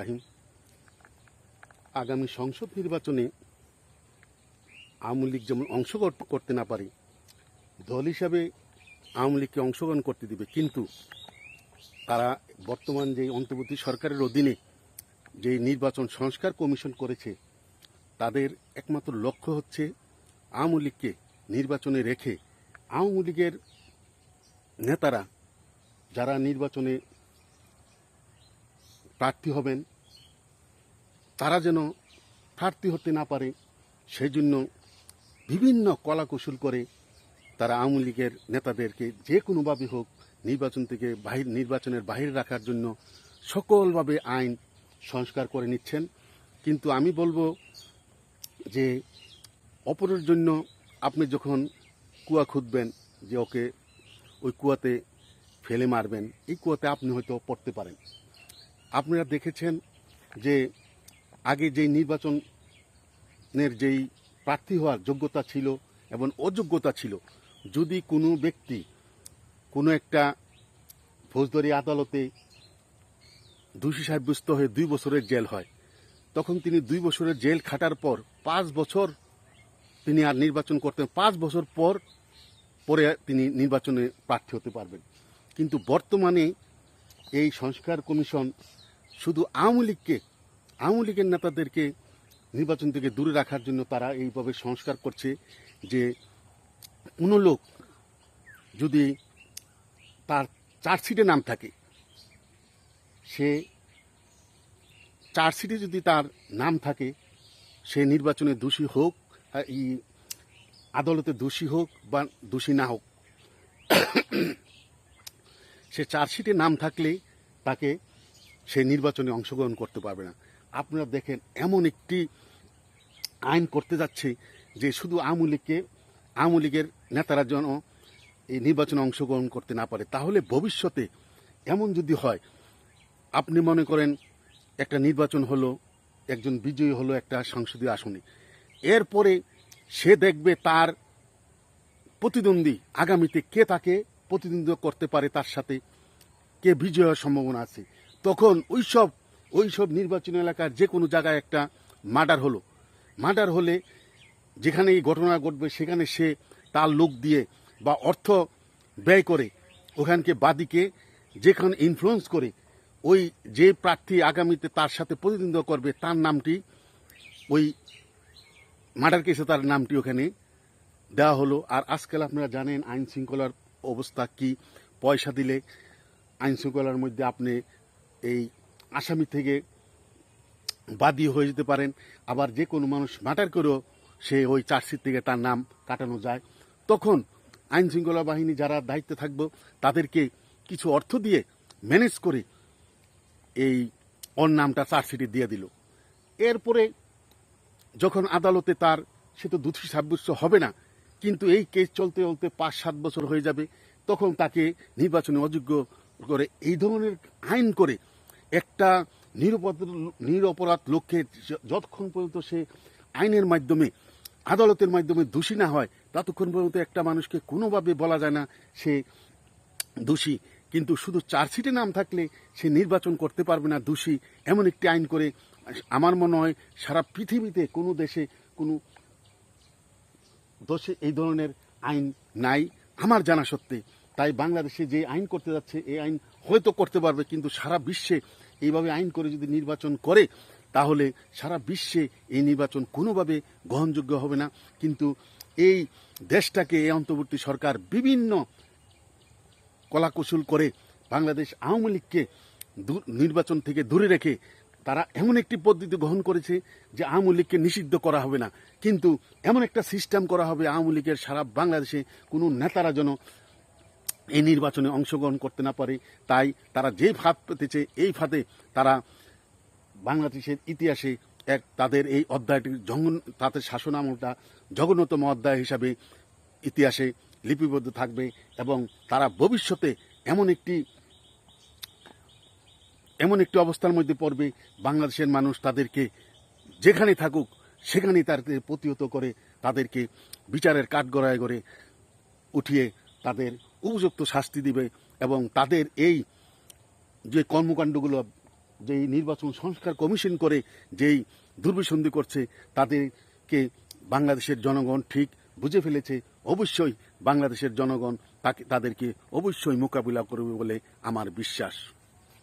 রাহিম আগামী সংসদ নির্বাচনে আওয়ামী লীগ যেমন অংশগ্রহণ করতে না পারে, দল হিসাবে আওয়ামী লীগকে অংশগ্রহণ করতে দিবে। কিন্তু তারা বর্তমান যে অন্তর্বর্তী সরকারের অধীনে যে নির্বাচন সংস্কার কমিশন করেছে, তাদের একমাত্র লক্ষ্য হচ্ছে আওয়ামী লীগকে নির্বাচনে রেখে আওয়ামী লীগের নেতারা যারা নির্বাচনে প্রার্থী হবেন। তারা যেন প্রার্থী হতে না পারে সেই জন্য বিভিন্ন কলাকৌশল করে তারা আওয়ামী লীগের নেতাদেরকে যে কোনোভাবে হোক নির্বাচন থেকে বাহির, নির্বাচনের বাহিরে রাখার জন্য সকলভাবে আইন সংস্কার করে নিচ্ছেন। কিন্তু আমি বলব যে অপরের জন্য আপনি যখন কুয়া খুঁজবেন যে ওকে ওই কুয়াতে ফেলে মারবেন, এই কুয়াতে আপনি হয়তো পড়তে পারেন। আপনারা দেখেছেন যে আগে যেই নির্বাচনের যেই প্রার্থী হওয়ার যোগ্যতা ছিল এবং অযোগ্যতা ছিল, যদি কোনো ব্যক্তি কোনো একটা ফৌজদারি আদালতে দোষী সাব্যস্ত হয়ে দুই বছরের জেল হয়, তখন তিনি দুই বছরের জেল খাটার পর পাঁচ বছর তিনি আর নির্বাচন করতেন পাঁচ বছর পর পরে তিনি নির্বাচনে প্রার্থী হতে পারবেন। কিন্তু বর্তমানে এই সংস্কার কমিশন শুধু আওয়ামী লীগকে, আওয়ামী লীগের নেতাদেরকে নির্বাচন থেকে দূরে রাখার জন্য তারা এইভাবে সংস্কার করছে যে কোনো লোক যদি তার চার্জশিটে নাম থাকে, সে চার্জশিটে যদি তার নাম থাকে, সে নির্বাচনে দোষী হোক এই আদালতে দোষী হোক বা দোষী না হোক, সে চার্জশিটে নাম থাকলে তাকে সে নির্বাচনে অংশগ্রহণ করতে পারবে না। আপনারা দেখেন, এমন একটি আইন করতে যাচ্ছে যে শুধু আওয়ামী লীগকে, আওয়ামী লীগের নেতারা যেন এই নির্বাচনে অংশগ্রহণ করতে না পারে। তাহলে ভবিষ্যতে এমন যদি হয়, আপনি মনে করেন একটা নির্বাচন হলো, একজন বিজয়ী হলো একটা সংসদীয় আসনে। এরপরে সে দেখবে তার প্রতিদ্বন্দ্বী আগামীতে কে তাকে প্রতিদ্বন্দ্বিতা করতে পারে তার সাথে, কে বিজয় হওয়ার সম্ভাবনা আছে। তখন ওই সব ওই সব নির্বাচনী এলাকার যে কোনো জায়গায় একটা মার্ডার হলো। মার্ডার হলে যেখানে এই ঘটনা ঘটবে সেখানে সে তার লোক দিয়ে বা অর্থ ব্যয় করে ওখানকে বাদীকে যেখানে ইনফ্লুয়েন্স করে ওই যে প্রার্থী আগামীতে তার সাথে প্রতিদ্বন্দ্বিতা করবে তার নামটি, ওই মার্ডার কেসে তার নামটি ওখানে দেওয়া হলো। আর আজকাল আপনারা জানেন আইন শৃঙ্খলার অবস্থা কি? পয়সা দিলে আইন শৃঙ্খলার মধ্যে আপনি এই আসামি থেকে বাদী হয়ে যেতে পারেন। আবার যে কোনো মানুষ ম্যাটার করেও সে ওই চার্জশিট থেকে তার নাম কাটানো যায়। তখন আইন শৃঙ্খলা বাহিনী যারা দায়িত্বে থাকব, তাদেরকে কিছু অর্থ দিয়ে ম্যানেজ করে এই ওর নামটা চার্জশিটে দিয়ে দিল। এরপরে যখন আদালতে তার, সে তো দোষী সাব্যস্ত হবে না, কিন্তু এই কেস চলতে চলতে পাঁচ সাত বছর হয়ে যাবে, তখন তাকে নির্বাচনে অযোগ্য করে এই ধরনের আইন করে একটা নিরপরাধ নিরপরাধ লোককে যতক্ষণ পর্যন্ত সে আইনের মাধ্যমে, আদালতের মাধ্যমে দোষী না হয়, ততক্ষণ পর্যন্ত একটা মানুষকে কোনোভাবে বলা যায় না সে দোষী। কিন্তু শুধু চার্জশিটে নাম থাকলে সে নির্বাচন করতে পারবে না দোষী, এমন একটি আইন করে আমার মনে হয় সারা পৃথিবীতে কোনো দেশে কোনো দেশে এই ধরনের আইন নাই, আমার জানা সত্ত্বে। তাই বাংলাদেশে যে আইন করতে যাচ্ছে এই আইন হয়তো করতে পারবে, কিন্তু সারা বিশ্বে এইভাবে আইন করে যদি নির্বাচন করে, তাহলে সারা বিশ্বে এই নির্বাচন কোনোভাবে গ্রহণযোগ্য হবে না। কিন্তু এই দেশটাকে, এই অন্তর্বর্তী সরকার বিভিন্ন কলাকুশল করে বাংলাদেশ আওয়ামী লীগকে নির্বাচন থেকে দূরে রেখে তারা এমন একটি পদ্ধতি গ্রহণ করেছে যে আওয়ামী লীগকে নিষিদ্ধ করা হবে না। কিন্তু এমন একটা সিস্টেম করা হবে আওয়ামী লীগের সারা বাংলাদেশে, কোনো নেতারা যেন এই নির্বাচনে অংশগ্রহণ করতে না পারে, তাই তারা যে ফাঁদ পেতেছে, এই ফাঁদে তারা বাংলাদেশের ইতিহাসে এক তাদের এই অধ্যায়টি জঘন্য, তাদের শাসন আমলটা জঘন্যতম অধ্যায় হিসাবে ইতিহাসে লিপিবদ্ধ থাকবে এবং তারা ভবিষ্যতে এমন একটি এমন একটি অবস্থার মধ্যে পড়বে, বাংলাদেশের মানুষ তাদেরকে যেখানে থাকুক, সেখানেই তাদের প্রতিহত করে তাদেরকে বিচারের কাঠগড়ায় করে উঠিয়ে তাদের উপযুক্ত শাস্তি দিবে এবং তাদের এই যে কর্মকাণ্ডগুলো, যেই নির্বাচন সংস্কার কমিশন করে যেই দুর্বিসন্ধি করছে, তাদেরকে বাংলাদেশের জনগণ ঠিক বুঝে ফেলেছে। অবশ্যই বাংলাদেশের জনগণ তাকে, তাদেরকে অবশ্যই মোকাবিলা করবে বলে আমার বিশ্বাস।